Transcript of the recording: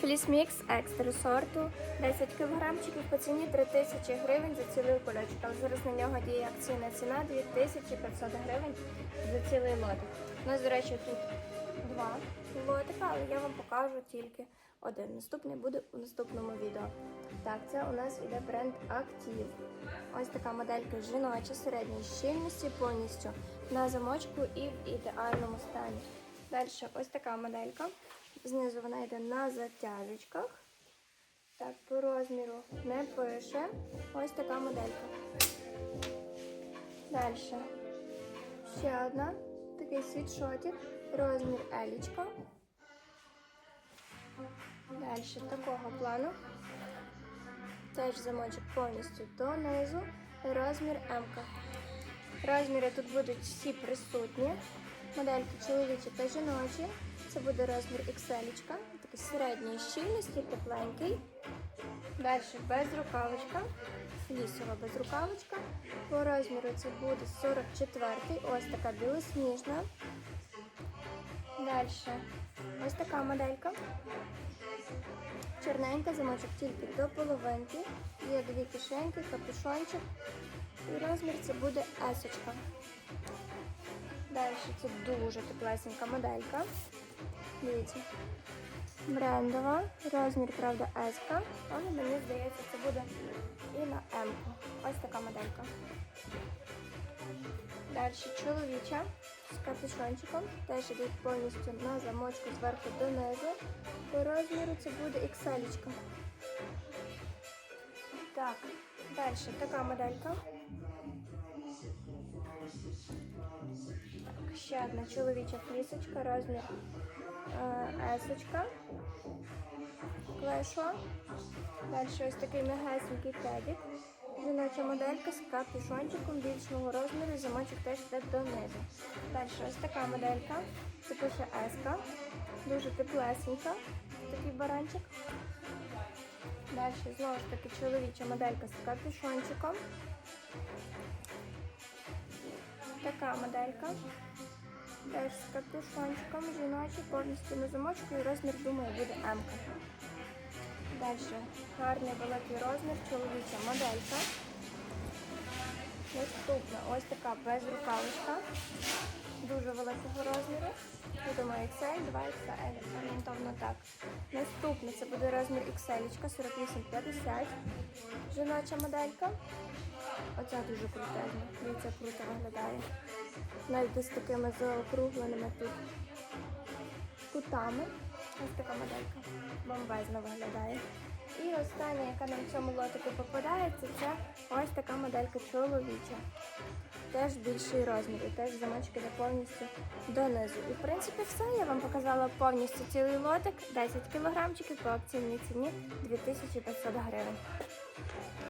Флісмікс екстра сорту 10 кілограмчиків по ціні 3000 гривень за цілий кульочок. Але зараз на нього діє акційна ціна 2500 гривень за цілий лотик. У нас, до речі, тут два лотика, але я вам покажу тільки один. Наступний буде у наступному відео. Так, це у нас іде бренд Active. Ось така моделька жіноча середньої щільності повністю на замочку і в ідеальному стані. Далі ось така моделька. Знизу вона йде на затяжечках. Так, по розміру не пише. Ось така моделька. Далі. Ще одна. Такий світшотик. Розмір елічка. Далі такого плану. Теж замочок повністю донизу. Розмір М. Розміри тут будуть всі присутні. Модельки чоловічі та жіночі. Це буде розмір XL, такий середньої щільності, тепленький. Далі безрукавочка, лісова безрукавочка. По розміру це буде 44-й, ось така білосніжна. Далі ось така моделька. Чорненька, замочок тільки до половинки. Є дві кишеньки, капюшончик. І розмір це буде есочка. Далі це дуже теплесенька моделька. Дивіться. Брендова. Розмір, правда, S, але мені здається, це буде і на М. Ось така моделька. Далі чоловіча з капюшончиком. Теж йдуть повністю на замочку зверху донизу. По розміру це буде XL. Так, далі така моделька. Ще одна чоловіча флісочка, розмір е, есочка. Клешо. Далі ось такий мегесенький тедік. Жіноча моделька з капюшончиком більшого розміру, замочок теж йде донизу. Далі ось така моделька. Це пише еска. Дуже теплесенька. Такий баранчик. Далі знову ж таки чоловіча моделька з капюшончиком. Така моделька. Теж з капюшончиком жіночий, повністю на замочку і розмір, думаю, буде М. Далі гарний великий розмір, чоловіча моделька. Наступна ось така безрукавочка. Дуже великого розміру. Думаю, XL, 2 XL, орієнтовно так. Наступне це буде розмір XL, 48-50. Жіноча моделька. Оця дуже крутезна. Дивіться, круто виглядає. Навіть з такими заокругленими тут кутами. Ось така моделька. Бомбезно виглядає. І остання, яка нам в цьому лотику попадається, це ось така моделька чоловіча. Теж більший розмір і теж замочки йде повністю донизу. І в принципі все. Я вам показала повністю цілий лотик, 10 кілограмчиків по акційній ціні 2500 гривень.